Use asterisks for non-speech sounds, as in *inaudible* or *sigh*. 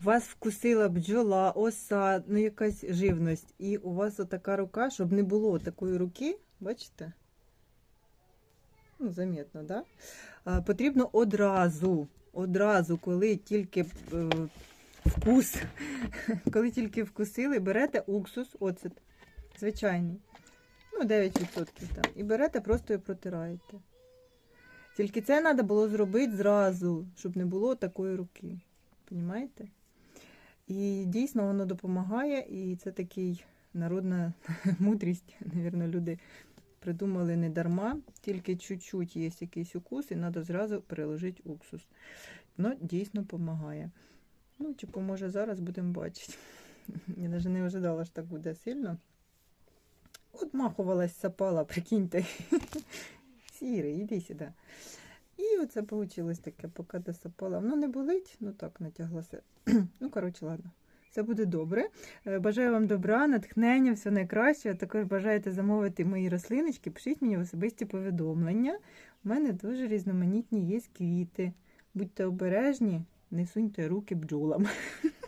вас вкусила бджола, оса, ну якась живність, і у вас отака рука, щоб не було такої руки, бачите? Ну, замітно, да? А, потрібно одразу, одразу, коли тільки е, вкус, *laughs* коли тільки вкусили, берете уксус, оцет, звичайний, ну 9% там, і берете, просто і протираєте. Тільки це треба було зробити зразу, щоб не було такої руки. Понімаєте? І дійсно воно допомагає, і це такий народна *laughs* мудрість, навірно, люди придумали не дарма, тільки чуть-чуть є якийсь укус, і треба зразу переложити уксус. Воно дійсно допомагає. Ну, чи поможе зараз, будемо бачити. *laughs* Я навіть не ожидала, що так буде сильно. От махувалась, сапала, прикиньте. *laughs* Сірий, іди сюди. І оце вийшло таке, поки досапала. Воно не болить, ну так, натяглася. *clears throat* ну, коротше, ладно. Все буде добре. Е, Бажаю вам добра, натхнення, все найкраще. Також бажаєте замовити мої рослиночки, пишіть мені в особисті повідомлення. У мене дуже різноманітні є квіти. Будьте обережні, не суньте руки бджолам. *laughs*